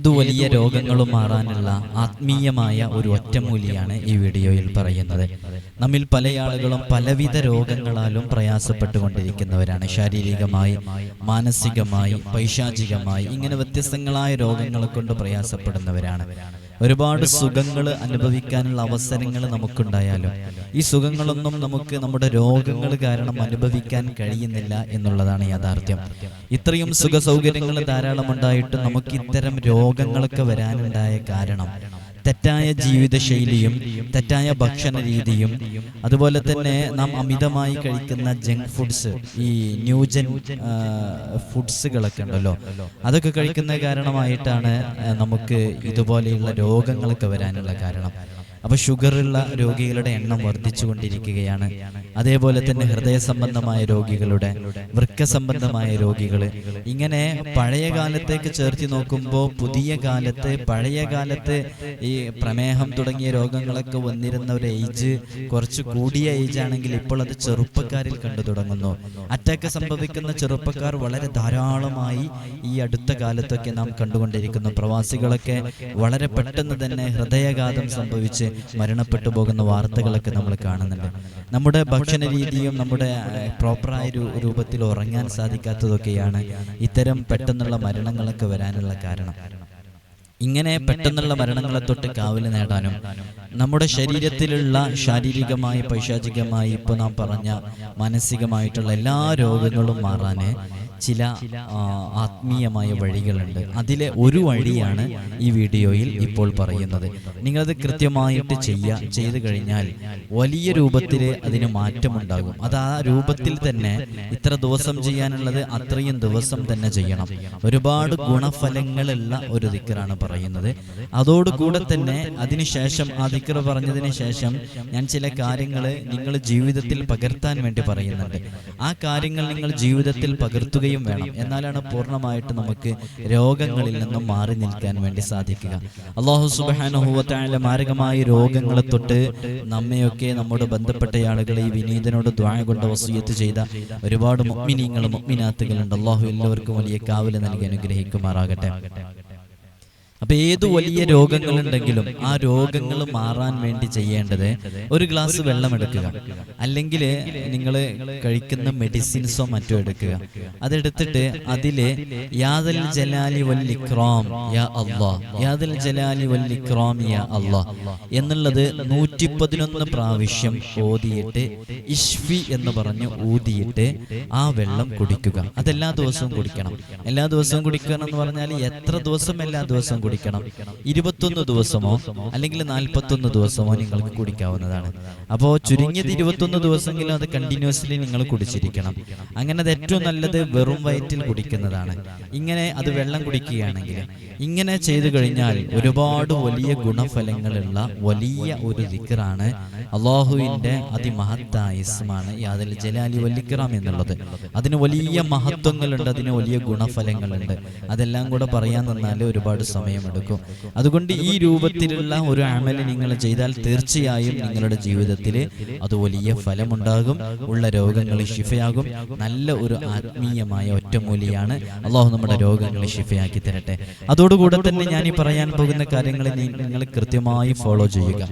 ഏതു വലിയ രോഗങ്ങളും മാറാനുള്ള ആത്മീയമായ ഒരു ഒറ്റമൂലിയാണ് ഈ വീഡിയോയിൽ പറയുന്നത്. നമ്മിൽ പല ആളുകളും പലവിധ രോഗങ്ങളാലും പ്രയാസപ്പെട്ടുകൊണ്ടിരിക്കുന്നവരാണ്. ശാരീരികമായി മാനസികമായി പൈശാചികമായി ഇങ്ങനെ വ്യത്യസ്തങ്ങളായ രോഗങ്ങളെ കൊണ്ട് പ്രയാസപ്പെടുന്നവരാണ്. ഒരുപാട് സുഖങ്ങൾ അനുഭവിക്കാനുള്ള അവസരങ്ങൾ നമുക്കുണ്ടായാലും? ഈ സുഖങ്ങളൊന്നും നമുക്ക് നമ്മുടെ രോഗങ്ങൾ കാരണം അനുഭവിക്കാൻ കഴിയുന്നില്ല എന്നുള്ളതാണ് യാഥാർത്ഥ്യം. ഇത്രയും സുഖ സൗകര്യങ്ങൾ ധാരാളം ഉണ്ടായിട്ട് നമുക്ക് ഇത്തരം രോഗങ്ങളൊക്കെ വരാനുണ്ടായ കാരണം തെറ്റായ ജീവിതശൈലിയും തെറ്റായ ഭക്ഷണ രീതിയും അതുപോലെ തന്നെ നാം അമിതമായി കഴിക്കുന്ന ജങ്ക് ഫുഡ്സ് ഈ ന്യൂജൻ ഫുഡ്സുകളൊക്കെ ഉണ്ടല്ലോ. അതൊക്കെ കഴിക്കുന്ന കാരണമായിട്ടാണ് നമുക്ക് ഇതുപോലെയുള്ള രോഗങ്ങളൊക്കെ വരാനുള്ള കാരണം. അപ്പൊ ഷുഗറുള്ള രോഗികളുടെ എണ്ണം വർദ്ധിച്ചുകൊണ്ടിരിക്കുകയാണ്. അതേപോലെ തന്നെ ഹൃദയ സംബന്ധമായ രോഗികളുടെ വൃക്ക സംബന്ധമായ രോഗികൾ ഇങ്ങനെ പഴയ കാലത്തേക്ക് ചേർത്തി നോക്കുമ്പോൾ പുതിയ കാലത്ത് പഴയ കാലത്ത് ഈ പ്രമേഹം തുടങ്ങിയ രോഗങ്ങളൊക്കെ വന്നിരുന്ന ഒരു ഏജ് കുറച്ച് കൂടിയ ഏജ് ആണെങ്കിൽ ഇപ്പോൾ അത് ചെറുപ്പക്കാരിൽ കണ്ടു തുടങ്ങുന്നു. അറ്റാക്ക് സംഭവിക്കുന്ന ചെറുപ്പക്കാർ വളരെ ധാരാളമായി ഈ അടുത്ത കാലത്തൊക്കെ നാം കണ്ടുകൊണ്ടിരിക്കുന്നു. പ്രവാസികളൊക്കെ വളരെ പെട്ടെന്ന് തന്നെ ഹൃദയഘാതം സംഭവിച്ച് മരണപ്പെട്ടു പോകുന്ന വാർത്തകളൊക്കെ നമ്മൾ കാണുന്നുണ്ട്. നമ്മുടെ ഭക്ഷണ രീതിയും നമ്മുടെ പ്രോപ്പറായ രൂപത്തിൽ ഉറങ്ങാൻ സാധിക്കാത്തതൊക്കെയാണ് ഇത്തരം പെട്ടെന്നുള്ള മരണങ്ങളൊക്കെ വരാനുള്ള കാരണം. ഇങ്ങനെ പെട്ടെന്നുള്ള മരണങ്ങളെ തൊട്ട് കാവൽ നേടാനും നമ്മുടെ ശരീരത്തിലുള്ള ശാരീരികമായി പൈശാചികമായി ഇപ്പോൾ നാം പറഞ്ഞ മാനസികമായിട്ടുള്ള എല്ലാ രോഗങ്ങളും മാറാൻ ചില ആത്മീയമായ വഴികളുണ്ട്. അതിലെ ഒരു വഴിയാണ് ഈ വീഡിയോയിൽ ഇപ്പോൾ പറയുന്നത്. നിങ്ങളത് കൃത്യമായിട്ട് ചെയ്യുക ചെയ്തു കഴിഞ്ഞാൽ വലിയ രൂപത്തിൽ അതിന് മാറ്റമുണ്ടാകും. അത് ആ രൂപത്തിൽ തന്നെ ഇത്ര ദിവസം ചെയ്യാനുള്ളത് അത്രയും ദിവസം തന്നെ ചെയ്യണം. ഒരുപാട് ഗുണഫലങ്ങളുള്ള ഒരു ദിക്കറാണ് പറയുന്നത്. അതോടുകൂടെ തന്നെ അതിനുശേഷം ആ ദിക്കർ പറഞ്ഞതിന് ശേഷം ഞാൻ ചില കാര്യങ്ങൾ നിങ്ങൾ ജീവിതത്തിൽ പകർത്താൻ വേണ്ടി പറയുന്നുണ്ട്. ആ കാര്യങ്ങൾ നിങ്ങൾ ജീവിതത്തിൽ പകർത്തുകയും വേണം. എന്നാലാണ് പൂർണമായിട്ട് നമുക്ക് രോഗങ്ങളിൽ നിന്നും മാറി നിൽക്കാൻ വേണ്ടി സാധിക്കുക. അള്ളാഹു സുബാനുഭവത്തായ മാരകമായ രോഗങ്ങളെ തൊട്ട് നമ്മയൊക്കെ നമ്മോട് ബന്ധപ്പെട്ട ആളുകളെ ഈ വിനീതനോട് ദ്വായ കൊണ്ട് വസൂയത്ത് ചെയ്ത ഒരുപാട് മുഗ്മിനീങ്ങളും മുഗ്മിനാത്തുകളുണ്ട് അള്ളാഹു എല്ലാവർക്കും വലിയ കാവൽ നൽകി അനുഗ്രഹിക്കുമാറാകട്ടെ. അപ്പൊ ഏത് വലിയ രോഗങ്ങളുണ്ടെങ്കിലും ആ രോഗങ്ങൾ മാറാൻ വേണ്ടി ചെയ്യേണ്ടത് ഒരു ഗ്ലാസ് വെള്ളം എടുക്കുക. അല്ലെങ്കിൽ നിങ്ങൾ കഴിക്കുന്ന മെഡിസിൻസോ മറ്റോ എടുക്കുക. അതെടുത്തിട്ട് അതിൽ യാദൽ ജലാലി വല്ലിക്രാം യാ അള്ളാ. യാദൽ ജലാലി വല്ലിക്രാം യാ അള്ളാ. എന്നുള്ളത് നൂറ്റി പതിനൊന്ന് പ്രാവശ്യം ഓതിയിട്ട് ഇഷ്വി എന്ന് പറഞ്ഞ് ഊതിയിട്ട് ആ വെള്ളം കുടിക്കുക. അതെല്ലാ ദിവസവും കുടിക്കണം. എല്ലാ ദിവസവും കുടിക്കണം. എന്ന് പറഞ്ഞാൽ എത്ര ദിവസം എല്ലാ ദിവസവും കുടിക്കണം. ഇരുപത്തൊന്ന് ദിവസമോ അല്ലെങ്കിൽ നാൽപ്പത്തൊന്ന് ദിവസമോ നിങ്ങൾക്ക് കുടിക്കാവുന്നതാണ്. അപ്പോൾ ചുരുങ്ങിയത് ഇരുപത്തൊന്ന് ദിവസമെങ്കിലും അത് കണ്ടിന്യൂസ്ലി നിങ്ങൾ കുടിച്ചിരിക്കണം. അങ്ങനെ അത് ഏറ്റവും നല്ലത് വെറും വയറ്റിൽ കുടിക്കുന്നതാണ്. ഇങ്ങനെ അത് വെള്ളം കുടിക്കുകയാണെങ്കിൽ ഇങ്ങനെ ചെയ്തു കഴിഞ്ഞാൽ ഒരുപാട് വലിയ ഗുണഫലങ്ങളുള്ള വലിയ ഒരു ദിക്കറാണ് അള്ളാഹുവിന്റെ അതിമഹത്തായ ഇസ്മാണ് യാതിൽ ജലാലി വല്ലിക്കറാം എന്നുള്ളത്. അതിന് വലിയ മഹത്വങ്ങളുണ്ട് അതിന് വലിയ ഗുണഫലങ്ങളുണ്ട്. അതെല്ലാം കൂടെ പറയാൻ നിന്നാൽ ഒരുപാട് സമയമെടുക്കും. അതുകൊണ്ട് ഈ രൂപത്തിലുള്ള ഒരു അമൽ നിങ്ങൾ ചെയ്താൽ തീർച്ചയായും നിങ്ങളുടെ ജീവിതത്തിൽ അത് വലിയ ഫലമുണ്ടാകും. ഉള്ള രോഗങ്ങൾ ശിഫയാകും. നല്ല ഒരു ആത്മീയമായ ഒറ്റമൂലിയാണ് അള്ളാഹു നമ്മുടെ രോഗങ്ങളെ ശിഫയാക്കി തരട്ടെ. അതോടുകൂടെ തന്നെ ഞാൻ ഈ പറയാൻ പോകുന്ന കാര്യങ്ങൾ നിങ്ങൾ കൃത്യമായി ഫോളോ ചെയ്യുക.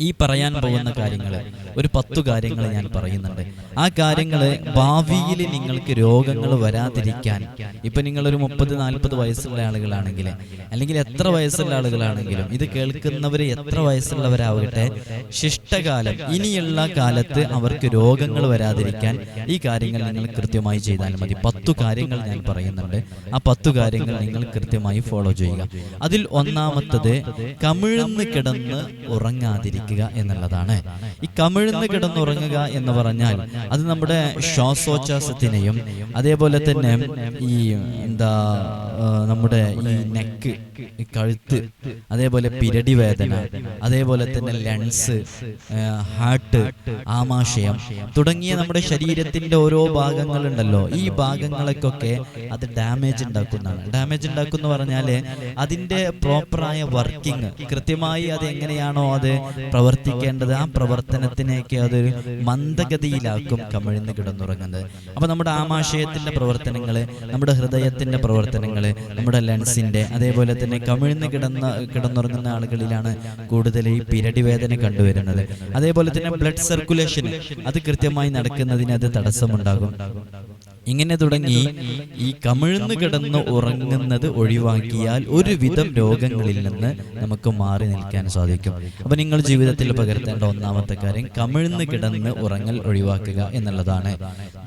ഈ പറയാൻ പോകുന്ന കാര്യങ്ങൾ ഒരു പത്തു കാര്യങ്ങൾ ഞാൻ പറയുന്നുണ്ട്. ആ കാര്യങ്ങൾ ഭാവിയിൽ നിങ്ങൾക്ക് രോഗങ്ങൾ വരാതിരിക്കാൻ. ഇപ്പം നിങ്ങളൊരു മുപ്പത് നാൽപ്പത് വയസ്സുള്ള ആളുകളാണെങ്കിൽ അല്ലെങ്കിൽ എത്ര വയസ്സുള്ള ആളുകളാണെങ്കിലും ഇത് കേൾക്കുന്നവർ എത്ര വയസ്സുള്ളവരാവട്ടെ ശിഷ്ടകാലം ഇനിയുള്ള കാലത്ത് അവർക്ക് രോഗങ്ങൾ വരാതിരിക്കാൻ ഈ കാര്യങ്ങൾ നിങ്ങൾ കൃത്യമായി ചെയ്താൽ മതി. പത്തു കാര്യങ്ങൾ ഞാൻ പറയുന്നുണ്ട്. ആ പത്തു കാര്യങ്ങൾ നിങ്ങൾ കൃത്യമായി ഫോളോ ചെയ്യുക. അതിൽ ഒന്നാമത്തത് കമിഴ്ന്ന് കിടന്ന് ഉറങ്ങാതിരിക്കുക. എന്നുള്ളതാണ്. ഈ കമിഴ്ന്ന് കിടന്നുറങ്ങുക എന്ന് പറഞ്ഞാൽ അത് നമ്മുടെ ശ്വാസോച്ഛ്വാസത്തിനെയും അതേപോലെ തന്നെ ഈ എന്താ നമ്മുടെ ഈ നെക്ക് കഴുത്ത് അതേപോലെ പിരടി വേദന അതേപോലെ തന്നെ ലങ്സ് ഹാർട്ട് ആമാശയം തുടങ്ങിയ നമ്മുടെ ശരീരത്തിന്റെ ഓരോ ഭാഗങ്ങളുണ്ടല്ലോ. ഈ ഭാഗങ്ങളൊക്കെ അത് ഡാമേജ് ഉണ്ടാക്കുന്നതാണ്. ഡാമേജ് ഉണ്ടാക്കുന്ന പറഞ്ഞാൽ അതിന്റെ പ്രോപ്പറായ വർക്കിംഗ് കൃത്യമായി അത് എങ്ങനെയാണോ അത് പ്രവർത്തിക്കേണ്ടത് ആ പ്രവർത്തനത്തിനേക്ക് അതൊരു മന്ദഗതിയിലാക്കും കമിഴ്ന്ന് കിടന്നുറങ്ങുന്നത്. അപ്പൊ നമ്മുടെ ആമാശയത്തിന്റെ പ്രവർത്തനങ്ങൾ നമ്മുടെ ഹൃദയത്തിന്റെ പ്രവർത്തനങ്ങൾ നമ്മുടെ ലെൻസിന്റെ അതേപോലെ തന്നെ കമിഴ്ന്ന് കിടന്ന കിടന്നുറങ്ങുന്ന ആളുകളിലാണ് കൂടുതൽ ഈ പിരടി വേദന കണ്ടുവരുന്നത്. അതേപോലെ തന്നെ ബ്ലഡ് സർക്കുലേഷൻ അത് കൃത്യമായി നടക്കുന്നതിന് അത് തടസ്സമുണ്ടാകും. ഇങ്ങനെ തുടങ്ങി. ഈ കമിഴ്ന്ന് കിടന്ന് ഉറങ്ങുന്നത് ഒഴിവാക്കിയാൽ ഒരുവിധം രോഗങ്ങളിൽ നിന്ന് നമുക്ക് മാറി നിൽക്കാൻ സാധിക്കും. അപ്പൊ നിങ്ങൾ ജീവിതത്തിൽ പകർത്തേണ്ട ഒന്നാമത്തെ കാര്യം കമിഴ്ന്ന് കിടന്ന് ഉറങ്ങൽ ഒഴിവാക്കുക എന്നുള്ളതാണ്.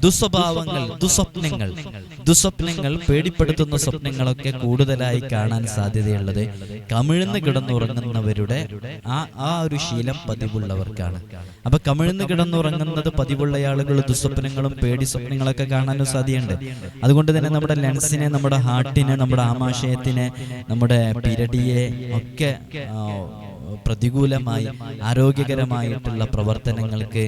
ദുസ്വഭാവങ്ങൾ ദുസ്വപ്നങ്ങൾ ദുസ്വപ്നങ്ങൾ പേടിപ്പെടുത്തുന്ന സ്വപ്നങ്ങളൊക്കെ കൂടുതലായി കാണാൻ സാധ്യതയുള്ളത് കമിഴ്ന്ന് കിടന്നുറങ്ങുന്നവരുടെ ആ ആ ഒരു ശീലം പതിവുള്ളവർക്കാണ്. അപ്പൊ കമിഴ്ന്ന് കിടന്നുറങ്ങുന്നത് പതിവുള്ള ആളുകൾ ദുസ്വപ്നങ്ങളും പേടി സ്വപ്നങ്ങളൊക്കെ കാണാനും സാധ്യതയുണ്ട്. അതുകൊണ്ട് തന്നെ നമ്മുടെ ലെൻസിനെ നമ്മുടെ ഹാർട്ടിനെ നമ്മുടെ ആമാശയത്തിനെ നമ്മുടെ പിരടിയെ ഒക്കെ പ്രതികൂലമായി ആരോഗ്യകരമായിട്ടുള്ള പ്രവർത്തനങ്ങൾക്ക്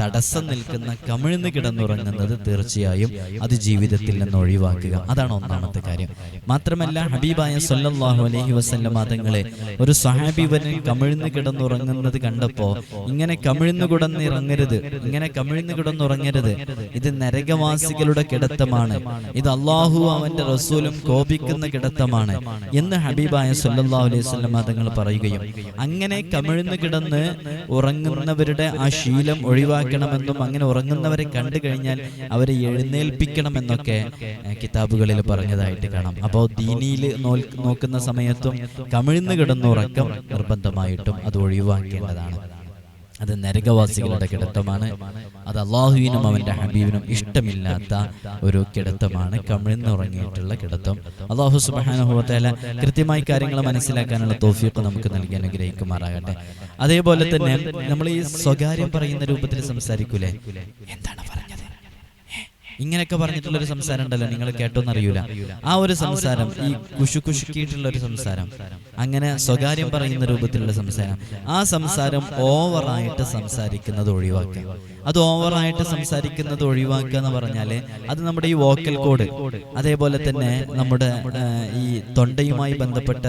തടസ്സം നിൽക്കുന്ന കമിഴ്ന്ന് കിടന്നുറങ്ങുന്നത് തീർച്ചയായും അത് ജീവിതത്തിൽ നിന്ന് ഒഴിവാക്കുക. അതാണ് ഒന്നാമത്തെ കാര്യം. മാത്രമല്ല ഹബീബായ സല്ലല്ലാഹു അലഹി വസ്ല്ല മാതങ്ങളെ ഒരു സഹാബിവനിൽ കമിഴ്ന്ന് കിടന്നുറങ്ങുന്നത് കണ്ടപ്പോ ഇങ്ങനെ കമിഴ്ന്ന് കിടന്നിറങ്ങരുത്. ഇങ്ങനെ കമിഴ്ന്ന് കിടന്നുറങ്ങരുത്. ഇത് നരകവാസികളുടെ കിടത്തമാണ്. ഇത് അള്ളാഹു അവന്റെ റസൂലും കോപിക്കുന്ന കിടത്തമാണ് എന്ന് ഹബീബായ സല്ലല്ലാഹു അലൈഹി വസല്ലം മാതങ്ങൾ പറയുകയും അങ്ങനെ കമിഴ്ന്ന് കിടന്ന് ഉറങ്ങുന്നവരുടെ ആ ശീലം ഒഴിവാക്കണമെന്നും അങ്ങനെ ഉറങ്ങുന്നവരെ കണ്ടു കഴിഞ്ഞാൽ അവരെ എഴുന്നേൽപ്പിക്കണമെന്നൊക്കെ കിതാബുകളിൽ പറഞ്ഞതായിട്ട് കാണാം. അപ്പോൾ ദീനിയിൽ നോക്കുന്ന സമയത്തും കമിഴ്ന്ന് കിടന്നുറക്കം നിർബന്ധമായിട്ടും അത് ഒഴിവാക്കേണ്ടതാണ്. അത് നരകവാസികളുടെ കിടത്തമാണ്. അത് അള്ളാഹുവിനും അവന്റെ ഹബീബിനും ഇഷ്ടമില്ലാത്ത ഒരു കിടത്തമാണ്. കമിഴ്ന്നുറങ്ങിയിട്ടുള്ള കിടത്തം. അള്ളാഹു സുബാനുഭവത്തേല കൃത്യമായി കാര്യങ്ങൾ മനസ്സിലാക്കാനുള്ള തോഫിയൊക്കെ നമുക്ക് നൽകി അനുഗ്രഹിക്കുമാറാകട്ടെ. അതേപോലെ തന്നെ നമ്മൾ ഈ സ്വകാര്യം പറയുന്ന രൂപത്തിൽ സംസാരിക്കൂലേ? എന്താണ് പറഞ്ഞത് ഇങ്ങനെയൊക്കെ പറഞ്ഞിട്ടുള്ള ഒരു സംസാരം ഉണ്ടല്ലോ. നിങ്ങൾ കേട്ടോന്നറിയൂല ആ ഒരു സംസാരം ഈ കുശു കുശുക്കിയിട്ടുള്ള ഒരു സംസാരം. അങ്ങനെ സ്വകാര്യം പറയുന്ന രൂപത്തിലുള്ള സംസാരം. ആ സംസാരം ഓവറായിട്ട് സംസാരിക്കുന്നത് ഒഴിവാക്കുക. അത് ഓവറായിട്ട് സംസാരിക്കുന്നത് ഒഴിവാക്കുക എന്ന് പറഞ്ഞാൽ അത് നമ്മുടെ ഈ വോക്കൽ കോഡ് അതേപോലെ തന്നെ നമ്മുടെ ഈ തൊണ്ടയുമായി ബന്ധപ്പെട്ട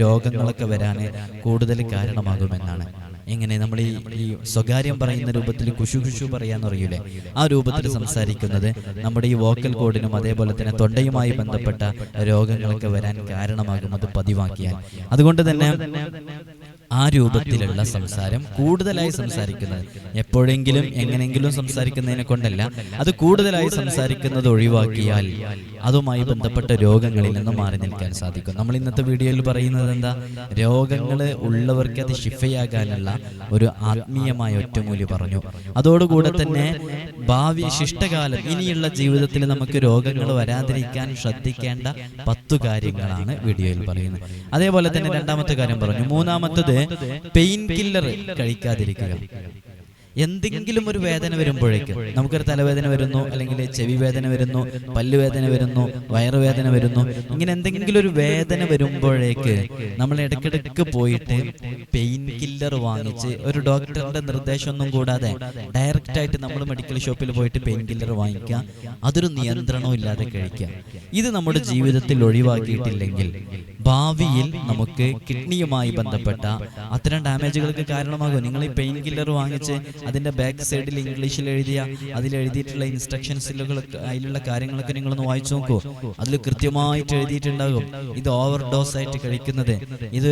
രോഗങ്ങളൊക്കെ വരാൻ കൂടുതൽ കാരണമാകുമെന്നാണ്. എങ്ങനെ നമ്മൾ ഈ ഈ സ്വകാര്യം പറയുന്ന രൂപത്തിൽ കുശു കുശു പറയാന്ന് അറിയൂലേ? ആ രൂപത്തിൽ സംസാരിക്കുന്നത് നമ്മുടെ ഈ വോക്കൽ കോഡിനും അതേപോലെ തന്നെ തൊണ്ടയുമായി ബന്ധപ്പെട്ട രോഗങ്ങളൊക്കെ വരാൻ കാരണമാകും അത് പതിവാക്കിയാൽ. അതുകൊണ്ട് തന്നെ ആ രൂപത്തിലുള്ള സംസാരം കൂടുതലായി സംസാരിക്കുന്നത് എപ്പോഴെങ്കിലും എങ്ങനെങ്കിലും സംസാരിക്കുന്നതിനെ കൊണ്ടല്ല അത് കൂടുതലായി സംസാരിക്കുന്നത് ഒഴിവാക്കിയാൽ അതുമായി ബന്ധപ്പെട്ട രോഗങ്ങളിൽ നിന്ന് മാറി നിൽക്കാൻ സാധിക്കും. നമ്മൾ ഇന്നത്തെ വീഡിയോയിൽ പറയുന്നത് എന്താ? രോഗങ്ങൾ ഉള്ളവർക്ക് അത് ശിഫയാകാനുള്ള ഒരു ആത്മീയമായ ഒറ്റമൂലി പറഞ്ഞു. അതോടുകൂടെ തന്നെ ഭാവി ശിഷ്ടകാലം ഇനിയുള്ള ജീവിതത്തിൽ നമുക്ക് രോഗങ്ങൾ വരാതിരിക്കാൻ ശ്രദ്ധിക്കേണ്ട പത്തു കാര്യങ്ങളാണ് വീഡിയോയിൽ പറയുന്നത്. അതേപോലെ തന്നെ രണ്ടാമത്തെ കാര്യം പറഞ്ഞു. മൂന്നാമത്തത് പെയിൻ കില്ലർ കഴിക്കാതിരിക്കുക. എന്തെങ്കിലും ഒരു വേദന വരുമ്പോഴേക്കും നമുക്കൊരു തലവേദന വരുന്നു അല്ലെങ്കിൽ ചെവി വേദന വരുന്നു പല്ലുവേദന വരുന്നു വയറുവേദന വരുന്നു ഇങ്ങനെ എന്തെങ്കിലും ഒരു വേദന വരുമ്പോഴേക്ക് നമ്മൾ ഇടയ്ക്കിടയ്ക്ക് പോയിട്ട് പെയിൻ കില്ലർ വാങ്ങിച്ച് ഒരു ഡോക്ടറുടെ നിർദ്ദേശമൊന്നും കൂടാതെ ഡയറക്റ്റ് ആയിട്ട് നമ്മൾ മെഡിക്കൽ ഷോപ്പിൽ പോയിട്ട് പെയിൻ കില്ലർ വാങ്ങിക്കുക. അതൊരു നിയന്ത്രണവും ഇല്ലാതെ കഴിക്കുക. ഇത് നമ്മുടെ ജീവിതത്തിൽ ഒഴിവാക്കിയിട്ടില്ലെങ്കിൽ ഭാവിയിൽ നമുക്ക് കിഡ്നിയുമായി ബന്ധപ്പെട്ട അത്തരം ഡാമേജുകൾക്ക് കാരണമാകും. നിങ്ങൾ ഈ പെയിൻ കില്ലർ വാങ്ങിച്ച് അതിന്റെ ബാക്ക് സൈഡിൽ ഇംഗ്ലീഷിൽ എഴുതിയ അതിൽ എഴുതിയിട്ടുള്ള ഇൻസ്ട്രക്ഷൻസുകൾ അതിലുള്ള കാര്യങ്ങളൊക്കെ നിങ്ങളൊന്ന് വായിച്ചു നോക്കൂ. അതിൽ കൃത്യമായിട്ട് എഴുതിയിട്ടുണ്ടാകും. ഇത് ഓവർ ഡോസ് ആയിട്ട് കഴിക്കുന്നത്. ഇത്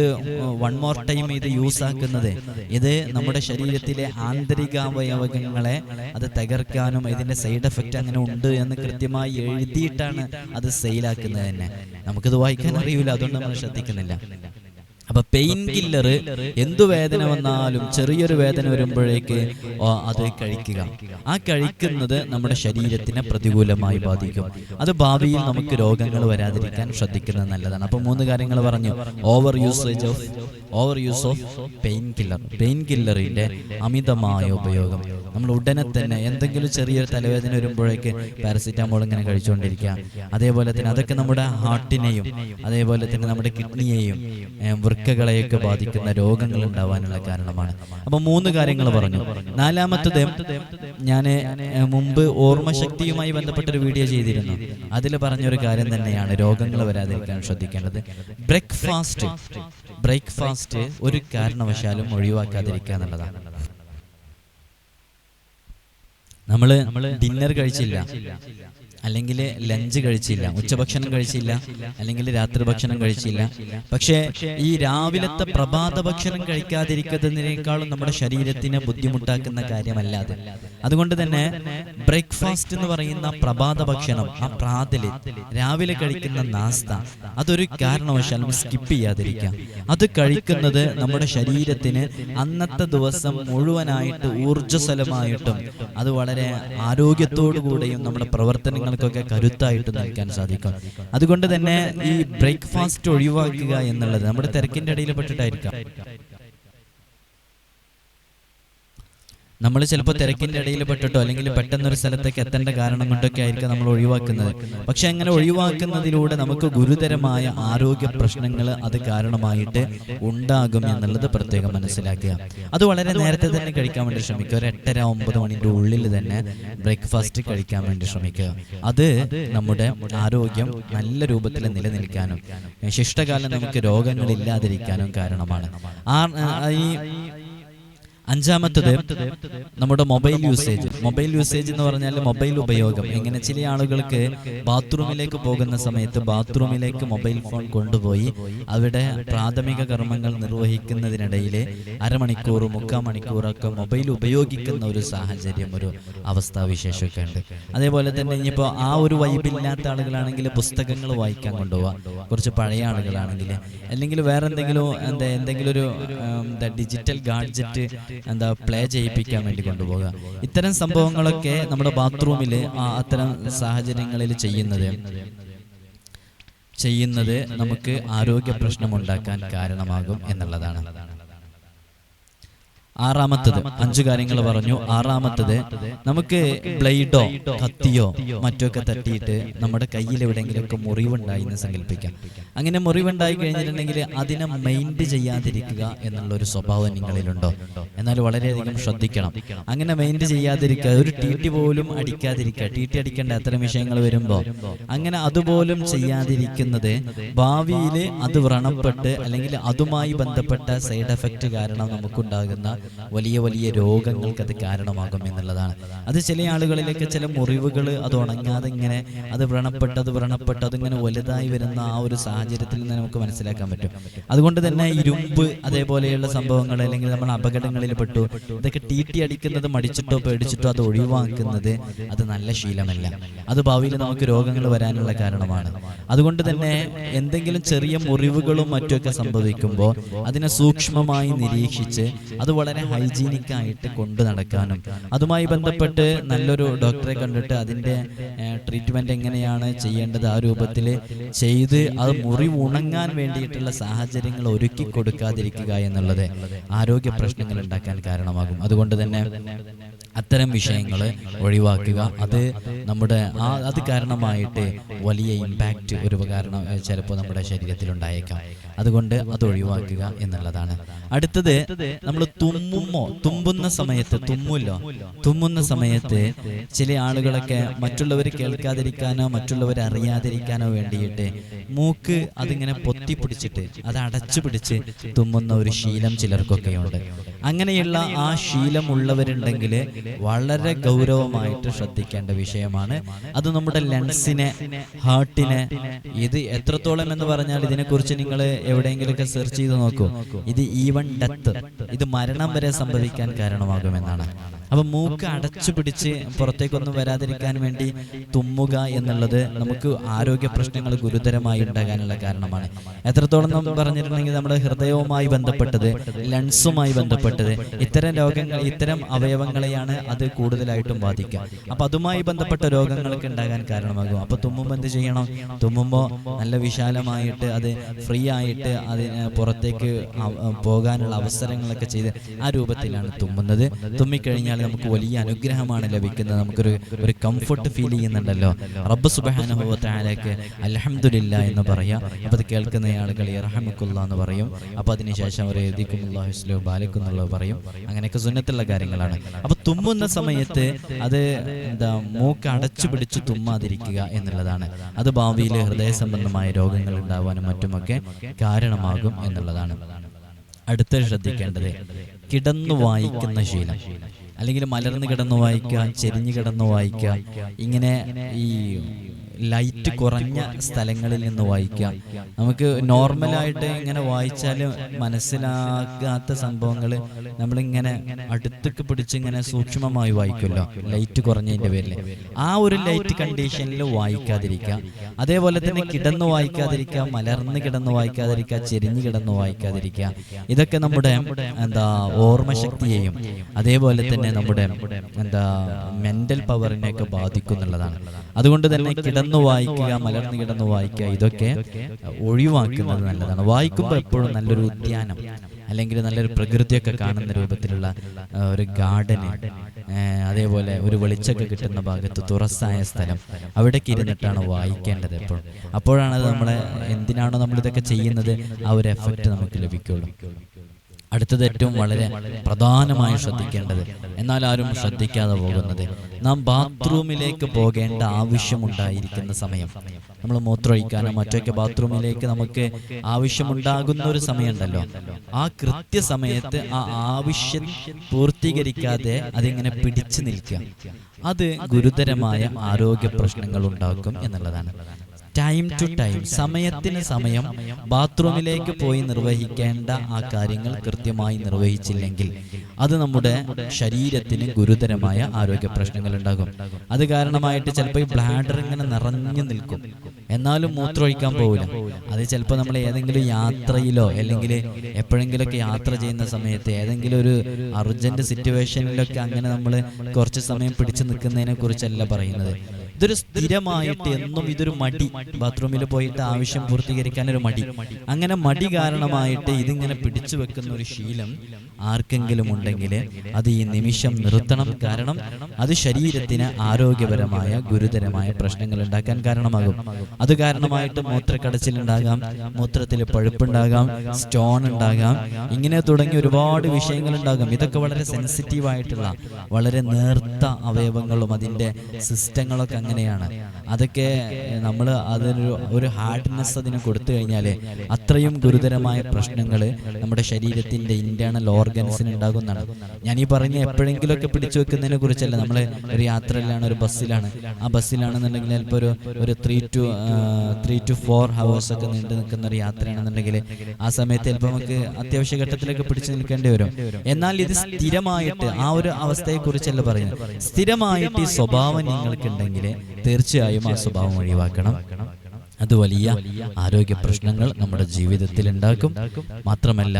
വൺ മോർ ടൈം ഇത് യൂസ് ആക്കുന്നത്. ഇത് നമ്മുടെ ശരീരത്തിലെ ആന്തരിക അവയവങ്ങളെ അത് തകർക്കാനും ഇതിന്റെ സൈഡ് എഫക്റ്റ് അങ്ങനെ ഉണ്ട് എന്ന് കൃത്യമായി എഴുതിയിട്ടാണ് അത് സെയിലാക്കുന്നത് തന്നെ. നമുക്കിത് വായിക്കാൻ അറിയില്ല. അതുകൊണ്ട് നമ്മൾ ശ്രദ്ധിക്കുന്നില്ല. അപ്പൊ പെയിൻ കില്ലർ എന്തു വേദന വന്നാലും ചെറിയൊരു വേദന വരുമ്പോഴേക്ക് അത് കഴിക്കുക. ആ കഴിക്കുന്നത് നമ്മുടെ ശരീരത്തിനെ പ്രതികൂലമായി ബാധിക്കും. അത് ഭാവിയിൽ നമുക്ക് രോഗങ്ങൾ വരാതിരിക്കാൻ ശ്രദ്ധിക്കുന്നത് നല്ലതാണ്. അപ്പൊ മൂന്ന് കാര്യങ്ങൾ പറഞ്ഞു. Over usage of over use of pain killer pain കില്ലറിന്റെ അമിതമായ ഉപയോഗം. നമ്മൾ ഉടനെ തന്നെ എന്തെങ്കിലും ചെറിയൊരു തലവേദന വരുമ്പോഴേക്ക് പാരസിറ്റാമോൾ ഇങ്ങനെ കഴിച്ചുകൊണ്ടിരിക്കുക. അതേപോലെ തന്നെ അതൊക്കെ നമ്മുടെ ഹാർട്ടിനെയും അതേപോലെ തന്നെ നമ്മുടെ കിഡ്നിയെയും വൃക്കകളെയൊക്കെ ബാധിക്കുന്ന രോഗങ്ങൾ ഉണ്ടാവാനുള്ള കാരണമാണ്. അപ്പൊ മൂന്ന് കാര്യങ്ങൾ പറഞ്ഞു. നാലാമത്തത് ഞാൻ മുമ്പ് ബന്ധപ്പെട്ട ഒരു വീഡിയോ ചെയ്തിരുന്നു. അതിൽ പറഞ്ഞൊരു കാര്യം തന്നെയാണ് രോഗങ്ങൾ വരാതിരിക്കാൻ ശ്രദ്ധിക്കേണ്ടത്. ബ്രേക്ക്ഫാസ്റ്റ് ബ്രേക്ക്ഫാസ്റ്റ് ബ്രേക്ക്ഫാസ്റ്റ് ഒരു കാരണവശാലും ഒഴിവാക്കാതിരിക്കുക എന്നുള്ളതാണ്. നമ്മൾ ഡിന്നർ കഴിച്ചില്ല. അല്ലെങ്കിൽ ലഞ്ച് കഴിച്ചില്ല ഉച്ചഭക്ഷണം കഴിച്ചില്ല അല്ലെങ്കിൽ രാത്രി ഭക്ഷണം കഴിച്ചില്ല. പക്ഷേ ഈ രാവിലത്തെ പ്രഭാത ഭക്ഷണം കഴിക്കാതിരിക്കുന്നതിനേക്കാളും നമ്മുടെ ശരീരത്തിന് ബുദ്ധിമുട്ടാക്കുന്ന കാര്യമല്ലാതെ. അതുകൊണ്ട് തന്നെ ബ്രേക്ക്ഫാസ്റ്റ് എന്ന് പറയുന്ന പ്രഭാത ഭക്ഷണം ആ പ്രാതൽ രാവിലെ കഴിക്കുന്ന നാസ്ത അതൊരു കാരണവശാലും സ്കിപ്പ് ചെയ്യാതിരിക്കാം അത് കഴിക്കുന്നത് നമ്മുടെ ശരീരത്തിന് അന്നത്തെ ദിവസം മുഴുവനായിട്ട് ഊർജസ്വലമായിട്ടും അത് വളരെ ആരോഗ്യത്തോടു കൂടെയും നമ്മുടെ പ്രവർത്തനങ്ങൾക്കൊക്കെ കരുത്തായിട്ട് നിൽക്കാൻ സാധിക്കും. അതുകൊണ്ട് തന്നെ ഈ ബ്രേക്ക്ഫാസ്റ്റ് ഒഴിവാക്കുക എന്നുള്ളത് നമ്മുടെ തിരക്കിന്റെ ഇടയിൽ പെട്ടിട്ടായിരിക്കാം. നമ്മൾ ചിലപ്പോൾ തിരക്കിന്റെ ഇടയിൽ പെട്ടിട്ടോ അല്ലെങ്കിൽ പെട്ടെന്നൊരു സ്ഥലത്തേക്ക് എത്തേണ്ട കാരണം കൊണ്ടൊക്കെ ആയിരിക്കും നമ്മൾ ഒഴിവാക്കുന്നത്. പക്ഷെ അങ്ങനെ ഒഴിവാക്കുന്നതിലൂടെ നമുക്ക് ഗുരുതരമായ ആരോഗ്യ പ്രശ്നങ്ങൾ അത് കാരണമായിട്ട് ഉണ്ടാകും എന്നുള്ളത് പ്രത്യേകം മനസ്സിലാക്കുക. അത് വളരെ നേരത്തെ തന്നെ കഴിക്കാൻ വേണ്ടി ശ്രമിക്കുക. ഒരു എട്ടര ഒമ്പത് മണിന്റെ ഉള്ളിൽ തന്നെ ബ്രേക്ക്ഫാസ്റ്റ് കഴിക്കാൻ വേണ്ടി ശ്രമിക്കുക. അത് നമ്മുടെ ആരോഗ്യം നല്ല രൂപത്തിൽ നിലനിൽക്കാനും ശിഷ്ടകാലം നമുക്ക് രോഗങ്ങൾ ഇല്ലാതിരിക്കാനും കാരണമാണ് ആ, ഈ അഞ്ചാമത്തത് നമ്മുടെ മൊബൈൽ യൂസേജ്. മൊബൈൽ യൂസേജ് എന്ന് പറഞ്ഞാൽ മൊബൈൽ ഉപയോഗം. ഇങ്ങനെ ചില ആളുകൾക്ക് ബാത്റൂമിലേക്ക് പോകുന്ന സമയത്ത് ബാത്റൂമിലേക്ക് മൊബൈൽ ഫോൺ കൊണ്ടുപോയി അവിടെ പ്രാഥമിക കർമ്മങ്ങൾ നിർവഹിക്കുന്നതിനിടയിൽ അരമണിക്കൂർ മുക്കാൽ മണിക്കൂറൊക്കെ മൊബൈൽ ഉപയോഗിക്കുന്ന ഒരു സാഹചര്യം ഒരു അവസ്ഥാവിശേഷമൊക്കെ ഉണ്ട് അതേപോലെ തന്നെ ഇനിയിപ്പോൾ ആ ഒരു വൈബില്ലാത്ത ആളുകളാണെങ്കിൽ പുസ്തകങ്ങൾ വായിക്കാൻ കൊണ്ടുപോകാം കുറച്ച് പഴയ ആളുകളാണെങ്കിൽ അല്ലെങ്കിൽ വേറെ എന്തെങ്കിലും എന്താ എന്തെങ്കിലും ഒരു എന്താ ഡിജിറ്റൽ ഗാഡ്ജറ്റ് എന്താ പ്ലേ ചെയ്യിപ്പിക്കാൻ വേണ്ടി കൊണ്ടുപോകുക ഇത്തരം സംഭവങ്ങളൊക്കെ നമ്മുടെ ബാത്റൂമിൽ അത്തരം സാഹചര്യങ്ങളിൽ ചെയ്യുന്നത് ചെയ്യുന്നത് നമുക്ക് ആരോഗ്യ പ്രശ്നമുണ്ടാക്കാൻ കാരണമാകും എന്നുള്ളതാണ്. ആറാമത്തത് അഞ്ചു കാര്യങ്ങൾ പറഞ്ഞു. ആറാമത്തത് നമുക്ക് ബ്ലേഡോ കത്തിയോ മറ്റൊക്കെ തട്ടിയിട്ട് നമ്മുടെ കയ്യിൽ എവിടെയെങ്കിലുമൊക്കെ മുറിവുണ്ടായി എന്ന് സങ്കല്പിക്കാം. അങ്ങനെ മുറിവുണ്ടായി കഴിഞ്ഞിട്ടുണ്ടെങ്കിൽ അതിനെ മെയിൻഡ് ചെയ്യാതിരിക്കുക എന്നുള്ള ഒരു സ്വഭാവം നിങ്ങളിലുണ്ടോ? എന്നാൽ വളരെയധികം ശ്രദ്ധിക്കണം. അങ്ങനെ മെയിൻഡ് ചെയ്യാതിരിക്കുക ഒരു ടീറ്റി പോലും അടിക്കാതിരിക്കുക. ടീറ്റി അടിക്കേണ്ട അത്തരം വിഷയങ്ങൾ വരുമ്പോ? അങ്ങനെ അതുപോലും ചെയ്യാതിരിക്കുന്നത് ഭാവിയിൽ അത് വ്രണപ്പെട്ട് അല്ലെങ്കിൽ അതുമായി ബന്ധപ്പെട്ട സൈഡ് എഫക്റ്റ് കാരണം നമുക്കുണ്ടാകുന്ന വലിയ വലിയ രോഗങ്ങൾക്ക് അത് കാരണമാകും എന്നുള്ളതാണ്. അത് ചില ആളുകളിലേക്ക് ചില മുറിവുകൾ അത് ഉണങ്ങാതെ ഇങ്ങനെ അത് വ്രണപ്പെട്ട് വ്രണപ്പെട്ടത് വ്രണപ്പെട്ട് അതിങ്ങനെ വലുതായി വരുന്ന ആ ഒരു സാഹചര്യത്തിൽ നിന്ന് നമുക്ക് മനസ്സിലാക്കാൻ പറ്റും. അതുകൊണ്ട് തന്നെ ഇരുമ്പ് അതേപോലെയുള്ള സംഭവങ്ങൾ അല്ലെങ്കിൽ നമ്മൾ അപകടങ്ങളിൽ പെട്ടു ഇതൊക്കെ ടീറ്റി അടിക്കുന്നത് മടിച്ചിട്ടോ പേടിച്ചിട്ടോ അത് ഒഴിവാക്കുന്നത് അത് നല്ല ശീലമല്ല. അത് ഭാവിയിൽ നമുക്ക് രോഗങ്ങൾ വരാനുള്ള കാരണമാണ്. അതുകൊണ്ട് തന്നെ എന്തെങ്കിലും ചെറിയ മുറിവുകളും മറ്റുമൊക്കെ സംഭവിക്കുമ്പോൾ അതിനെ സൂക്ഷ്മമായി നിരീക്ഷിച്ച് അത് വളരെ ഹൈജീനിക് ആയിട്ട് കൊണ്ടു നടക്കാനും അതുമായി ബന്ധപ്പെട്ട് നല്ലൊരു ഡോക്ടറെ കണ്ടിട്ട് അതിന്റെ ട്രീറ്റ്മെന്റ് എങ്ങനെയാണ് ചെയ്യേണ്ടത് ആ രൂപത്തിൽ ചെയ്ത് അത് മുറിവ് ഉണങ്ങാൻ വേണ്ടിയിട്ടുള്ള സാഹചര്യങ്ങൾ ഒരുക്കി കൊടുക്കാതിരിക്കുക എന്നുള്ളത് ആരോഗ്യ പ്രശ്നങ്ങൾ ഉണ്ടാക്കാൻ കാരണമാകും. അതുകൊണ്ട് തന്നെ അത്തരം വിഷയങ്ങൾ ഒഴിവാക്കുക. അത് നമ്മുടെ ആ അത് കാരണമായിട്ട് വലിയ ഇമ്പാക്റ്റ് ഒരു കാരണം ചിലപ്പോൾ നമ്മുടെ ശരീരത്തിൽ ഉണ്ടായേക്കാം അതുകൊണ്ട് അത് ഒഴിവാക്കുക എന്നുള്ളതാണ്. അടുത്തത് നമ്മൾ തുമ്മുമോ തുമ്പുന്ന സമയത്ത് തുമ്മുല്ലോ. തുമ്മുന്ന സമയത്ത് ചില ആളുകളൊക്കെ മറ്റുള്ളവർ കേൾക്കാതിരിക്കാനോ മറ്റുള്ളവർ അറിയാതിരിക്കാനോ വേണ്ടിയിട്ട് മൂക്ക് അതിങ്ങനെ പൊത്തി പിടിച്ചിട്ട് അത് അടച്ചു പിടിച്ച് തുമ്മുന്ന ഒരു ശീലം ചിലർക്കൊക്കെയുണ്ട് അങ്ങനെയുള്ള ആ ശീലമുള്ളവരുണ്ടെങ്കിൽ വളരെ ഗൗരവമായിട്ട് ശ്രദ്ധിക്കേണ്ട വിഷയമാണ്. അത് നമ്മുടെ ലെൻസിനെ ഹാർട്ടിനെ ഇത് എത്രത്തോളം എന്ന് പറഞ്ഞാൽ ഇതിനെക്കുറിച്ച് നിങ്ങൾ എവിടെയെങ്കിലുമൊക്കെ സെർച്ച് ചെയ്ത് നോക്കൂ. ഇത് ഈവൻ ഡെത്ത് ഇത് മരണം വരെ സംഭവിക്കാൻ കാരണമാകുമെന്നാണ്. അപ്പൊ മൂക്ക് അടച്ചു പിടിച്ച് പുറത്തേക്കൊന്നും വരാതിരിക്കാൻ വേണ്ടി തുമ്മുക എന്നുള്ളത് നമുക്ക് ആരോഗ്യ പ്രശ്നങ്ങൾ ഗുരുതരമായി ഉണ്ടാകാനുള്ള കാരണമാണ്. എത്രത്തോളം നമ്മൾ പറഞ്ഞിട്ടുണ്ടെങ്കിൽ നമ്മുടെ ഹൃദയവുമായി ബന്ധപ്പെട്ടത് ലൻസുമായി ബന്ധപ്പെട്ടത് ഇത്തരം രോഗങ്ങൾ ഇത്തരം അവയവങ്ങളെയാണ് അത് കൂടുതലായിട്ടും ബാധിക്കുക. അപ്പൊ അതുമായി ബന്ധപ്പെട്ട രോഗങ്ങൾക്ക് ഉണ്ടാകാൻ കാരണമാകും. അപ്പൊ തുമ്മുമ്പോൾ എന്ത് ചെയ്യണം? തുമ്മുമ്പോൾ നല്ല വിശാലമായിട്ട് അത് ഫ്രീ ആയിട്ട് അതിന് പുറത്തേക്ക് പോകാനുള്ള അവസരങ്ങളൊക്കെ ചെയ്ത് ആ രൂപത്തിലാണ് തുമ്മുന്നത്. തുമ്മിക്കഴിഞ്ഞാൽ നമുക്ക് വലിയ അനുഗ്രഹമാണ് ലഭിക്കുന്നത്. നമുക്കൊരു ഒരു കംഫർട്ട് ഫീൽ ചെയ്യുന്നുണ്ടല്ലോ. റബ്ബ് സുബാനുഭവത്താലേക്ക് അലഹമില്ല എന്ന് പറയാം. അപ്പൊ അത് കേൾക്കുന്ന ആളുകൾ ഇറഹമിക്കുള്ള എന്ന് പറയും. അപ്പൊ അതിനുശേഷം അവർ എഴുതിക്കുമുള്ള ബാലിക്കുന്നുള്ള പറയും. അങ്ങനെയൊക്കെ സുന്നത്തുള്ള കാര്യങ്ങളാണ്. അപ്പൊ തുമ്മുന്ന സമയത്ത് അത് എന്താ മൂക്ക് അടച്ചു പിടിച്ച് തുമ്മാതിരിക്കുക എന്നുള്ളതാണ്. അത് ഭാവിയിൽ ഹൃദയ സംബന്ധമായ രോഗങ്ങൾ ഉണ്ടാവാനും മറ്റുമൊക്കെ കാരണമാകും എന്നുള്ളതാണ്. അടുത്ത ശ്രദ്ധിക്കേണ്ടത് കിടന്നു വായിക്കുന്ന ശീലം. അല്ലെങ്കിൽ മലർന്നു കിടന്നു വായിക്കാം ചെരിഞ്ഞു കിടന്നു വായിക്കാം. ഇങ്ങനെ ഈ ലൈറ്റ് കുറഞ്ഞ സ്ഥലങ്ങളിൽ നിന്ന് വായിക്കാം. നമുക്ക് നോർമലായിട്ട് ഇങ്ങനെ വായിച്ചാൽ മനസ്സിലാകാത്ത സംഭവങ്ങൾ നമ്മളിങ്ങനെ അടുത്തേക്ക് പിടിച്ച് ഇങ്ങനെ സൂക്ഷ്മമായി വായിക്കുമല്ലോ. ലൈറ്റ് കുറഞ്ഞതിന്റെ പേരിൽ ആ ഒരു ലൈറ്റ് കണ്ടീഷനിൽ വായിക്കാതിരിക്കുക അതേപോലെ തന്നെ കിടന്ന് വായിക്കാതിരിക്കുക മലർന്ന് കിടന്ന് വായിക്കാതിരിക്കുക ചെരിഞ്ഞ് കിടന്ന് വായിക്കാതിരിക്കുക ഇതൊക്കെ നമ്മുടെ എന്താ ഓർമ്മശക്തിയെയും അതേപോലെ തന്നെ നമ്മുടെ എന്താ മെന്റൽ പവറിനെയൊക്കെ ബാധിക്കുന്നുള്ളതാണ്. അതുകൊണ്ട് തന്നെ കിടന്നു വായിക്കുക മലർന്നു കിടന്നു വായിക്കുക ഇതൊക്കെ ഒഴിവാക്കുന്നത് നല്ലതാണ്. വായിക്കുമ്പോൾ എപ്പോഴും നല്ലൊരു ഉദ്യാനം അല്ലെങ്കിൽ നല്ലൊരു പ്രകൃതിയൊക്കെ കാണുന്ന രൂപത്തിലുള്ള ഒരു ഗാർഡന് അതേപോലെ ഒരു വെളിച്ചൊക്കെ കിട്ടുന്ന ഭാഗത്ത് തുറസ്സായ സ്ഥലം അവിടേക്ക് ഇരുന്നിട്ടാണ് വായിക്കേണ്ടത് എപ്പോഴും. അപ്പോഴാണ് അത് നമ്മളെ എന്തിനാണോ നമ്മളിതൊക്കെ ചെയ്യുന്നത് ആ ഒരു എഫക്റ്റ് നമുക്ക് ലഭിക്കുള്ളൂ. അടുത്തത് ഏറ്റവും വളരെ പ്രധാനമായി ശ്രദ്ധിക്കേണ്ടത്. എന്നാൽ ആരും ശ്രദ്ധിക്കാതെ പോകുന്നത്. നാം ബാത്റൂമിലേക്ക് പോകേണ്ട ആവശ്യമുണ്ടായിരിക്കുന്ന സമയം. നമ്മൾ മൂത്രമൊഴിക്കാനോ മറ്റൊക്കെ ബാത്റൂമിലേക്ക് നമുക്ക് ആവശ്യമുണ്ടാകുന്ന ഒരു സമയമുണ്ടല്ലോ. ആ കൃത്യസമയത്ത് ആ ആവശ്യം പൂർത്തീകരിക്കാതെ അതിങ്ങനെ പിടിച്ചു നിൽക്കുക. അത് ഗുരുതരമായ ആരോഗ്യ പ്രശ്നങ്ങൾ ഉണ്ടാക്കും എന്നുള്ളതാണ്. ടൈം ടു ടൈം സമയത്തിന് സമയം ബാത്റൂമിലേക്ക് പോയി നിർവഹിക്കേണ്ട ആ കാര്യങ്ങൾ കൃത്യമായി നിർവഹിച്ചില്ലെങ്കിൽ അത് നമ്മുടെ ശരീരത്തിന് ഗുരുതരമായ ആരോഗ്യ പ്രശ്നങ്ങൾ ഉണ്ടാകും അത് കാരണമായിട്ട് ചിലപ്പോൾ ഈ ബ്ലാഡർ ഇങ്ങനെ നിറഞ്ഞു നിൽക്കും. എന്നാലും മൂത്രമൊഴിക്കാൻ പോകില്ല അത് ചിലപ്പോൾ നമ്മൾ ഏതെങ്കിലും യാത്രയിലോ അല്ലെങ്കിൽ എപ്പോഴെങ്കിലുമൊക്കെ യാത്ര ചെയ്യുന്ന സമയത്ത് ഏതെങ്കിലും ഒരു അർജന്റ് സിറ്റുവേഷനിലൊക്കെ അങ്ങനെ നമ്മൾ കുറച്ച് സമയം പിടിച്ചു നിൽക്കുന്നതിനെ കുറിച്ചല്ല പറയുന്നത്. ഇതൊരു സ്ഥിരമായിട്ട് എന്നും ഇതൊരു മടി. ബാത്റൂമിൽ പോയിട്ട് ആവശ്യം പൂർത്തീകരിക്കാൻ ഒരു മടി. അങ്ങനെ മടി കാരണമായിട്ട് ഇതിങ്ങനെ പിടിച്ചു വെക്കുന്ന ഒരു ശീലം ആർക്കെങ്കിലും ഉണ്ടെങ്കിൽ അത് ഈ നിമിഷം നിർത്തണം. കാരണം അത് ശരീരത്തിന് ആരോഗ്യപരമായ ഗുരുതരമായ പ്രശ്നങ്ങൾ ഉണ്ടാക്കാൻ കാരണമാകും. അത് കാരണമായിട്ട് മൂത്രക്കടച്ചിലുണ്ടാകാം മൂത്രത്തിൽ പഴുപ്പുണ്ടാകാം സ്റ്റോൺ ഉണ്ടാകാം ഇങ്ങനെ തുടങ്ങി ഒരുപാട് വിഷയങ്ങൾ ഉണ്ടാകും. ഇതൊക്കെ വളരെ സെൻസിറ്റീവ് ആയിട്ടുള്ള വളരെ നേർത്ത അവയവങ്ങളും അതിന്റെ സിസ്റ്റങ്ങളൊക്കെ അങ്ങനെയാണ്. അതൊക്കെ നമ്മൾ അതിനൊരു ഒരു ഹാർഡ്നെസ് അതിന് കൊടുത്തു കഴിഞ്ഞാൽ അത്രയും ഗുരുതരമായ പ്രശ്നങ്ങൾ നമ്മുടെ ശരീരത്തിന്റെ ഇന്റേണൽ ഓർഗൻസിന് ഉണ്ടാകുന്നതാണ്. ഞാൻ ഈ പറഞ്ഞ എപ്പോഴെങ്കിലുമൊക്കെ പിടിച്ചു വെക്കുന്നതിനെ കുറിച്ചല്ല. നമ്മൾ ഒരു യാത്രയിലാണ് ഒരു ബസ്സിലാണ്. ആ ബസ്സിലാണെന്നുണ്ടെങ്കിൽ ചിലപ്പോൾ ഒരു ഒരു three to three to four hours ഒക്കെ നീണ്ടു നിൽക്കുന്ന ഒരു യാത്രയാണെന്നുണ്ടെങ്കിൽ ആ സമയത്ത് ചിലപ്പോൾ നമുക്ക് അത്യാവശ്യ ഘട്ടത്തിലൊക്കെ പിടിച്ചു നിൽക്കേണ്ടി വരും. എന്നാൽ ഇത് സ്ഥിരമായിട്ട് ആ ഒരു അവസ്ഥയെക്കുറിച്ചല്ല പറയുന്നത്. സ്ഥിരമായിട്ട് ഈ സ്വഭാവം നിങ്ങൾക്കുണ്ടെങ്കിൽ തീർച്ചയായും ആ സ്വഭാവം ഒഴിവാക്കണം. അത് വലിയ ആരോഗ്യ പ്രശ്നങ്ങൾ നമ്മുടെ ജീവിതത്തിൽ ഉണ്ടാക്കും. മാത്രമല്ല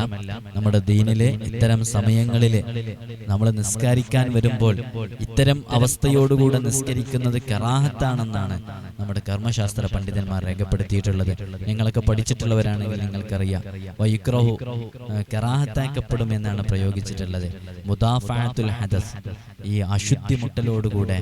നമ്മുടെ ദീനിലെ ഇത്തരം സമയങ്ങളിൽ നമ്മൾ നിസ്കരിക്കാൻ വരുമ്പോൾ ഇത്തരം അവസ്ഥയോടുകൂടെ നിസ്കരിക്കുന്നത് കറാഹത്താണെന്നാണ് നമ്മുടെ കർമ്മശാസ്ത്ര പണ്ഡിതന്മാർ രേഖപ്പെടുത്തിയിട്ടുള്ളത്. നിങ്ങളൊക്കെ പഠിച്ചിട്ടുള്ളവരാണെങ്കിൽ നിങ്ങൾക്കറിയാം. വൈക്രഹു കറാഹത്താക്കപ്പെടും എന്നാണ് പ്രയോഗിച്ചിട്ടുള്ളത്. മുദാഫാത്തുൽ ഹദസ് ഈ അശുദ്ധി മുട്ടലോടുകൂടെ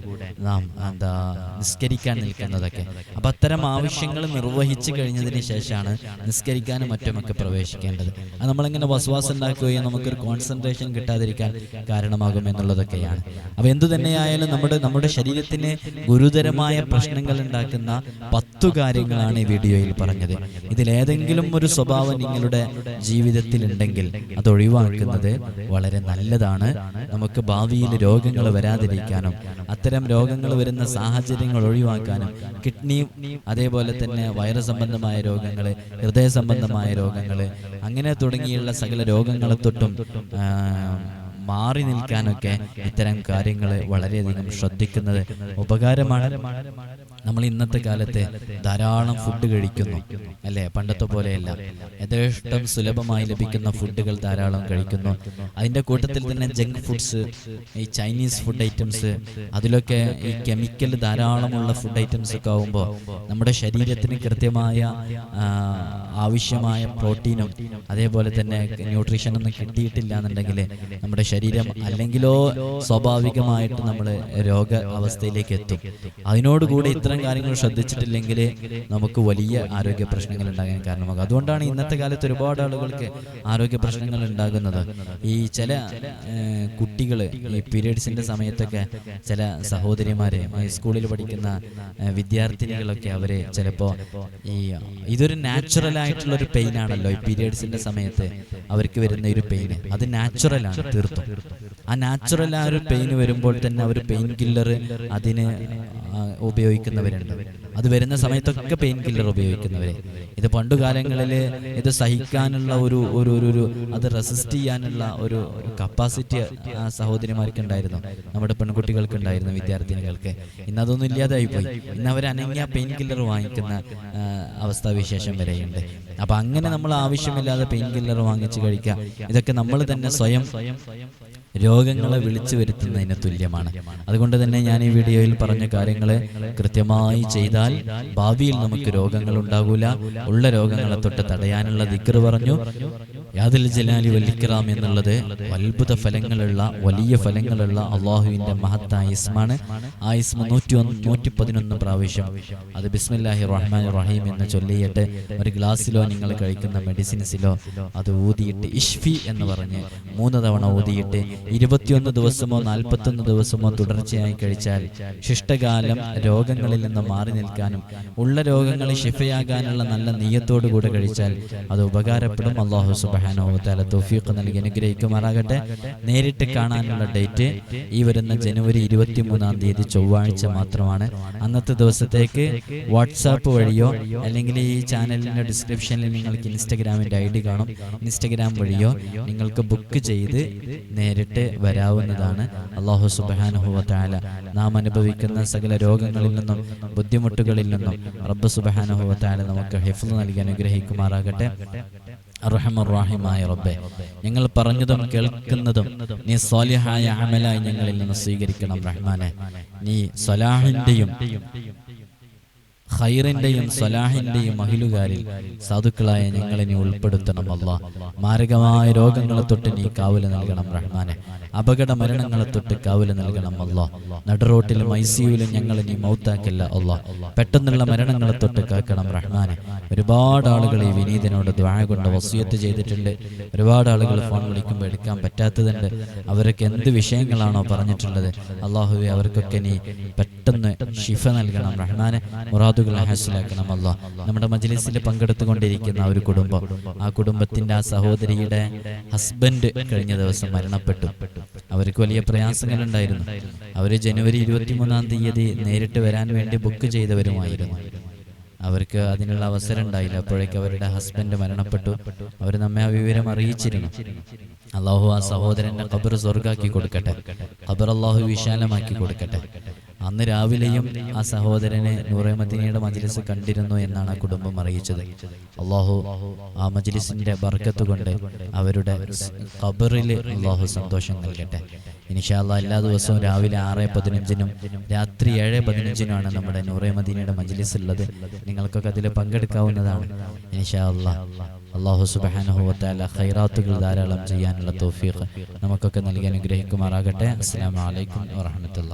നാം എന്താ നിസ്കരിക്കാൻ നിൽക്കുന്നതൊക്കെ. അപ്പൊ അത്തരം ആവശ്യങ്ങൾ നിർവഹിച്ചു കഴിഞ്ഞതിന് ശേഷമാണ് നിസ്കരിക്കാനും മറ്റുമൊക്കെ പ്രവേശിക്കേണ്ടത്. അത് നമ്മളിങ്ങനെ വസ്വാസം ഉണ്ടാക്കുകയും നമുക്കൊരു കോൺസെൻട്രേഷൻ കിട്ടാതിരിക്കാൻ കാരണമാകും എന്നുള്ളതൊക്കെയാണ്. അപ്പൊ എന്തു തന്നെയായാലും നമ്മുടെ നമ്മുടെ ശരീരത്തിന് ഗുരുതരമായ പ്രശ്നങ്ങൾ ഉണ്ടാക്കുന്ന പത്തു കാര്യങ്ങളാണ് ഈ വീഡിയോയിൽ പറഞ്ഞത്. ഇതിലേതെങ്കിലും ഒരു സ്വഭാവം നിങ്ങളുടെ ജീവിതത്തിൽ ഉണ്ടെങ്കിൽ അത് ഒഴിവാക്കുന്നത് വളരെ നല്ലതാണ്. നമുക്ക് ഭാവിയിൽ രോഗങ്ങൾ വരാതിരിക്കാനും അത്തരം രോഗങ്ങൾ വരുന്ന സാഹചര്യങ്ങൾ ഒഴിവാക്കാനും കിഡ്നി അതേപോലെ തന്നെ വൈറസ് സംബന്ധമായ രോഗങ്ങൾ ഹൃദയ സംബന്ധമായ രോഗങ്ങൾ അങ്ങനെ തുടങ്ങിയുള്ള സകല രോഗങ്ങളെ തൊട്ടും മാറി നിൽക്കാനൊക്കെ ഇത്തരം കാര്യങ്ങൾ വളരെയധികം ശ്രദ്ധിക്കുന്നത് ഉപകാരമാണ്. നമ്മൾ ഇന്നത്തെ കാലത്ത് ധാരാളം ഫുഡ് കഴിക്കുന്നു. അല്ലേ? പണ്ടത്തെ പോലെയല്ല. യഥേഷ്ടം സുലഭമായി ലഭിക്കുന്ന ഫുഡുകൾ ധാരാളം കഴിക്കുന്നു. അതിന്റെ കൂട്ടത്തിൽ തന്നെ ജങ്ക് ഫുഡ്സ് ഈ ചൈനീസ് ഫുഡ് ഐറ്റംസ് അതിലൊക്കെ ഈ കെമിക്കൽ ധാരാളമുള്ള ഫുഡ് ഐറ്റംസ് ഒക്കെ ആകുമ്പോൾ നമ്മുടെ ശരീരത്തിന് കൃത്യമായ ആവശ്യമായ പ്രോട്ടീനും അതേപോലെ തന്നെ ന്യൂട്രീഷനൊന്നും കിട്ടിയിട്ടില്ല എന്നുണ്ടെങ്കിൽ നമ്മുടെ ശരീരം അല്ലെങ്കിലോ സ്വാഭാവികമായിട്ട് നമ്മൾ രോഗ അവസ്ഥയിലേക്ക് എത്തും. അതിനോടുകൂടി ഇത്ര ഇത്തരം കാര്യങ്ങൾ ശ്രദ്ധിച്ചിട്ടില്ലെങ്കിൽ നമുക്ക് വലിയ ആരോഗ്യ പ്രശ്നങ്ങൾ ഉണ്ടാകാൻ കാരണമാകും. അതുകൊണ്ടാണ് ഇന്നത്തെ കാലത്ത് ഒരുപാട് ആളുകൾക്ക് ആരോഗ്യ പ്രശ്നങ്ങൾ ഉണ്ടാകുന്നത്. ഈ ചില കുട്ടികൾ ഈ പീരീഡ്സിന്റെ സമയത്തൊക്കെ ചില സഹോദരിമാരെ സ്കൂളിൽ പഠിക്കുന്ന വിദ്യാർത്ഥിനികളൊക്കെ അവരെ ചിലപ്പോ ഈ ഇതൊരു നാച്ചുറൽ ആയിട്ടുള്ള ഒരു പെയിൻ ആണല്ലോ. ഈ പീരീഡ്സിന്റെ സമയത്ത് അവർക്ക് വരുന്ന ഒരു പെയിൻ അത് നാച്ചുറൽ ആണ് തീർത്തും. ആ നാച്ചുറൽ ആ ഒരു പെയിൻ വരുമ്പോൾ തന്നെ അവർ പെയിൻ കില്ലർ അതിന് ഉപയോഗിക്കുന്നവരുണ്ട്. അത് വരുന്ന സമയത്തൊക്കെ പെയിൻ കില്ലർ ഉപയോഗിക്കുന്നവർ ഇത് പണ്ടു കാലങ്ങളിൽ ഇത് സഹിക്കാനുള്ള ഒരു ഒരു ഒരു അത് റെസിസ്റ്റ് ചെയ്യാനുള്ള ഒരു കപ്പാസിറ്റി ആ സഹോദരിമാർക്ക് ഉണ്ടായിരുന്നു. നമ്മുടെ പെൺകുട്ടികൾക്ക് ഉണ്ടായിരുന്നു വിദ്യാർത്ഥിനികൾക്ക്. ഇന്ന് അതൊന്നും ഇല്ലാതായി പോയി. ഇന്ന് അവർ അനങ്ങിയ പെയിൻ കില്ലർ വാങ്ങിക്കുന്ന അവസ്ഥാവിശേഷം വരെയുണ്ട്. അപ്പൊ അങ്ങനെ നമ്മൾ ആവശ്യമില്ലാതെ പെയിൻ കില്ലർ വാങ്ങിച്ചു കഴിക്കുക. ഇതൊക്കെ നമ്മൾ തന്നെ സ്വയം രോഗങ്ങളെ വിളിച്ചു വരുത്തുന്നതിന് തുല്യമാണ്. അതുകൊണ്ട് തന്നെ ഞാൻ ഈ വീഡിയോയിൽ പറഞ്ഞ കാര്യങ്ങളെ കൃത്യമായി ചെയ്താൽ ഭാവിയിൽ നമുക്ക് രോഗങ്ങൾ ഉണ്ടാകൂല. ഉള്ള രോഗങ്ങളെ തൊട്ട് തടയാനുള്ള ദിക്കർ പറഞ്ഞു. യാദിൽ ജലാലി വല്ലിക്കറാം എന്നുള്ളത് അത്ഭുത ഫലങ്ങളുള്ള വലിയ ഫലങ്ങളുള്ള അള്ളാഹുവിന്റെ മഹത്തായ ഇസ്മാണ്. ആ ഇസ്മ നൂറ്റി നൂറ്റി പതിനൊന്ന് പ്രാവശ്യം. അത് ബിസ്മില്ലാഹി റഹ്മാൻ റഹീം എന്ന് ചൊല്ലിയിട്ട് ഒരു ഗ്ലാസ്സിലോ നിങ്ങൾ കഴിക്കുന്ന മെഡിസിൻസിലോ അത് ഊതിയിട്ട് ഇഷ്ഫി എന്ന് പറഞ്ഞ് മൂന്ന് തവണ ഊതിയിട്ട് ഇരുപത്തിയൊന്ന് ദിവസമോ നാൽപ്പത്തൊന്ന് ദിവസമോ തുടർച്ചയായി കഴിച്ചാൽ ശിഷ്ടകാലം രോഗങ്ങളിൽ നിന്ന് മാറി നിൽക്കാനും ഉള്ള രോഗങ്ങൾ ഷിഫയാകാനുള്ള നല്ല നീയത്തോടു കൂടെ കഴിച്ചാൽ അത് ഉപകാരപ്പെടും. അള്ളാഹു സുബാനോ തല തൗഫീഖ് നൽകി അനുഗ്രഹിക്കുമാറാകട്ടെ. നേരിട്ട് കാണാനുള്ള ഡേറ്റ് ഈ വരുന്ന ജനുവരി ഇരുപത്തി മൂന്നാം തീയതി ചൊവ്വാഴ്ച മാത്രമാണ്. അന്നത്തെ ദിവസത്തേക്ക് വാട്സാപ്പ് വഴിയോ അല്ലെങ്കിൽ ഈ ചാനലിന്റെ ഡിസ്ക്രിപ്ഷനിൽ നിങ്ങൾക്ക് ഇൻസ്റ്റഗ്രാമിന്റെ ഐ ഡി കാണും. ഇൻസ്റ്റഗ്രാം വഴിയോ നിങ്ങൾക്ക് ബുക്ക് ചെയ്ത് നേരിട്ട് വരാവുന്നതാണ്. അള്ളാഹു സുബാനുഹുവല നാം അനുഭവിക്കുന്ന സകല രോഗങ്ങളിൽ നിന്നും ബുദ്ധിമുട്ടുകളിൽ നിന്നും റബ്ബ് സുബാനുഹുവല നമുക്ക് ഹെഫ് നൽകി അനുഗ്രഹിക്കുമാറാകട്ടെ. അർഹമറാഹിമായ റബ്ബെ ഞങ്ങൾ പറഞ്ഞതും കേൾക്കുന്നതും നീ സ്വാലിഹായ അമലായി ഞങ്ങളിൽ നിന്ന് സ്വീകരിക്കണം റഹ്മാനെ. നീ സലാഹിന്റെയും ഖൈറിന്റെയും സലാഹിന്റെയും മഹിലുകാരിൽ സാധുക്കളായ ഞങ്ങളെ നീ ഉൾപ്പെടുത്തണം അല്ല മാരകമായ രോഗങ്ങളെ തൊട്ട് നീ കാവൽ നൽകണം റഹ്മാനെ. അപകട മരണങ്ങളെ തൊട്ട് കാവൽ നൽകണം അല്ല നടുറോട്ടിലും ഐ സിയുലും ഞങ്ങളെ നീ മൗത്താക്കില്ല അല്ല പെട്ടെന്നുള്ള മരണങ്ങളെ തൊട്ട് കാക്കണം റഹ്മാനെ. ഒരുപാട് ആളുകൾ ഈ വിനീതനോട് ദ്വാഴ കൊണ്ട് വസിയത്ത് ചെയ്തിട്ടുണ്ട്. ഒരുപാട് ആളുകൾ ഫോൺ വിളിക്കുമ്പോൾ എടുക്കാൻ പറ്റാത്തതുണ്ട്. അവരൊക്കെ എന്ത് വിഷയങ്ങളാണോ പറഞ്ഞിട്ടുള്ളത്? അള്ളാഹുവെ അവർക്കൊക്കെ നീ പെട്ടെന്ന് ഷിഫ നൽകണം റഹ്മാനെ മുറാദുകൾ ഹാസിലാക്കണം അല്ല നമ്മുടെ മജ്ലിസിൽ പങ്കെടുത്തുകൊണ്ടിരിക്കുന്ന ഒരു കുടുംബം. ആ കുടുംബത്തിന്റെ ആ സഹോദരിയുടെ ഹസ്ബൻഡ് കഴിഞ്ഞ ദിവസം മരണപ്പെട്ടു. അവർക്ക് വലിയ പ്രയാസങ്ങൾ ഉണ്ടായിരുന്നു അവർ ജനുവരി ഇരുപത്തിമൂന്നാം തീയതി നേരിട്ട് വരാൻ വേണ്ടി ബുക്ക് ചെയ്തവരുമായിരുന്നു. അവർക്ക് അതിനുള്ള അവസരം ഉണ്ടായില്ല അപ്പോഴേക്ക് അവരുടെ ഹസ്ബൻഡ് മരണപ്പെട്ടു. അവർ നമ്മെ ആ വിവരം അറിയിച്ചിരുന്നു. അള്ളാഹു ആ സഹോദരന്റെ ഖബർ സ്വർഗാക്കി കൊടുക്കട്ടെ. ഖബർ അള്ളാഹു വിശാലമാക്കി കൊടുക്കട്ടെ. അന്ന് രാവിലെയും ആ സഹോദരനെ നൂറെ മദീനയുടെ മജ്ലിസ് കണ്ടിരുന്നു എന്നാണ് കുടുംബം അറിയിച്ചത്. അള്ളാഹു ആ മജ്ലിസിന്റെ ബർക്കത്ത് കൊണ്ട് അവരുടെ ഖബറിൽ അള്ളാഹു സന്തോഷം നൽകട്ടെ. ഇനിഷാല്ല എല്ലാ ദിവസവും രാവിലെ ആറ് പതിനഞ്ചിനും രാത്രി ഏഴ് പതിനഞ്ചിനുമാണ് നമ്മുടെ നൂറെ മദീനയുടെ മജ്ലിസ് ഉള്ളത്. നിങ്ങൾക്കൊക്കെ അതിൽ പങ്കെടുക്കാവുന്നതാണ്. ഇനിഷാല്ല അള്ളാഹു സുബാനുഹുവത്താല ഖൈറാത്തുകൾ ധാരാളം ചെയ്യാനുള്ള തൗഫീഖ് നമുക്കൊക്കെ നൽകി അനുഗ്രഹിക്കുമാറാകട്ടെ. അസ്സാം വലൈക്കും വാഹമത്തുള്ള